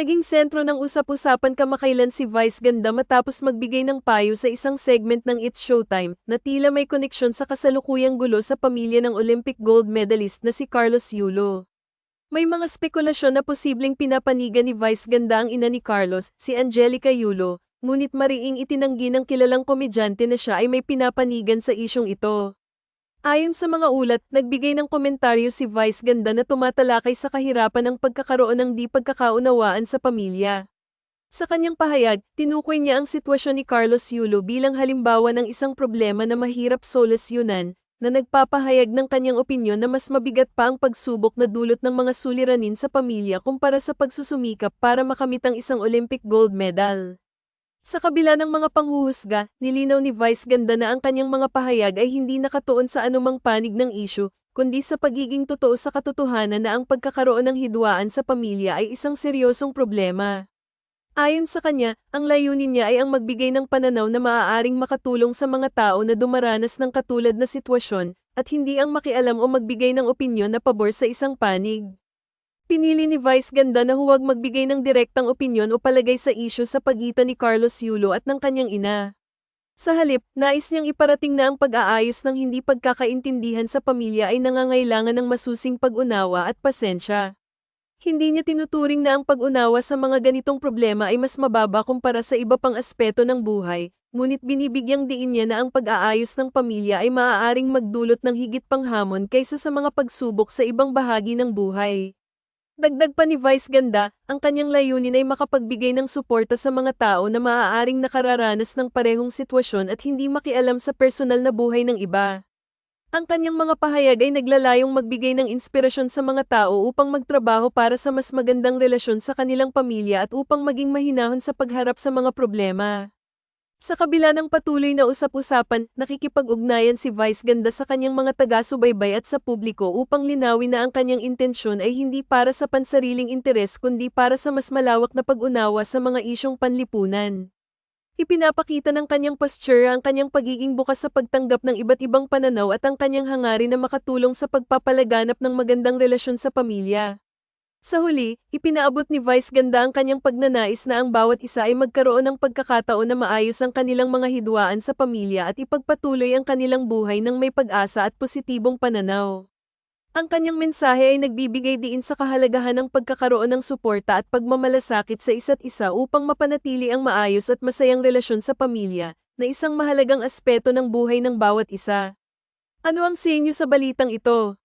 Naging sentro ng usap-usapan kamakailan si Vice Ganda matapos magbigay ng payo sa isang segment ng It's Showtime na tila may koneksyon sa kasalukuyang gulo sa pamilya ng Olympic gold medalist na si Carlos Yulo. May mga spekulasyon na posibleng pinapanigan ni Vice Ganda ang ina ni Carlos, si Angelica Yulo, ngunit mariing itinanggi ng kilalang komedyante na siya ay may pinapanigan sa isyong ito. Ayon sa mga ulat, nagbigay ng komentaryo si Vice Ganda na tumatalakay sa kahirapan ng pagkakaroon ng di pagkakaunawaan sa pamilya. Sa kanyang pahayag, tinukoy niya ang sitwasyon ni Carlos Yulo bilang halimbawa ng isang problema na mahirap solusyonan, na nagpapahayag ng kanyang opinyon na mas mabigat pa ang pagsubok na dulot ng mga suliranin sa pamilya kumpara sa pagsusumikap para makamit ang isang Olympic gold medal. Sa kabila ng mga panghuhusga, nilinaw ni Vice Ganda na ang kanyang mga pahayag ay hindi nakatuon sa anumang panig ng isyu, kundi sa pagiging totoo sa katotohanan na ang pagkakaroon ng hidwaan sa pamilya ay isang seryosong problema. Ayon sa kanya, ang layunin niya ay ang magbigay ng pananaw na maaaring makatulong sa mga tao na dumaranas ng katulad na sitwasyon, at hindi ang makialam o magbigay ng opinyon na pabor sa isang panig. Pinili ni Vice Ganda na huwag magbigay ng direktang opinyon o palagay sa isyu sa pagitan ni Carlos Yulo at ng kanyang ina. Sa halip, nais niyang iparating na ang pag-aayos ng hindi pagkakaintindihan sa pamilya ay nangangailangan ng masusing pag-unawa at pasensya. Hindi niya tinuturing na ang pag-unawa sa mga ganitong problema ay mas mababa kumpara sa iba pang aspeto ng buhay, ngunit binibigyang diin niya na ang pag-aayos ng pamilya ay maaaring magdulot ng higit pang hamon kaysa sa mga pagsubok sa ibang bahagi ng buhay. Dagdag pa ni Vice Ganda, ang kanyang layunin ay makapagbigay ng suporta sa mga tao na maaaring nakararanas ng parehong sitwasyon at hindi makialam sa personal na buhay ng iba. Ang kanyang mga pahayag ay naglalayong magbigay ng inspirasyon sa mga tao upang magtrabaho para sa mas magandang relasyon sa kanilang pamilya at upang maging mahinahon sa pagharap sa mga problema. Sa kabila ng patuloy na usap-usapan, nakikipag-ugnayan si Vice Ganda sa kanyang mga taga-subaybay at sa publiko upang linawin na ang kanyang intensyon ay hindi para sa pansariling interes kundi para sa mas malawak na pag-unawa sa mga isyong panlipunan. Ipinapakita ng kanyang posture ang kanyang pagiging bukas sa pagtanggap ng iba't ibang pananaw at ang kanyang hangarin na makatulong sa pagpapalaganap ng magandang relasyon sa pamilya. Sa huli, ipinaabot ni Vice Ganda ang kanyang pagnanais na ang bawat isa ay magkaroon ng pagkakataon na maayos ang kanilang mga hidwaan sa pamilya at ipagpatuloy ang kanilang buhay ng may pag-asa at positibong pananaw. Ang kanyang mensahe ay nagbibigay diin sa kahalagahan ng pagkakaroon ng suporta at pagmamalasakit sa isa't isa upang mapanatili ang maayos at masayang relasyon sa pamilya, na isang mahalagang aspeto ng buhay ng bawat isa. Ano ang senyo sa balitang ito?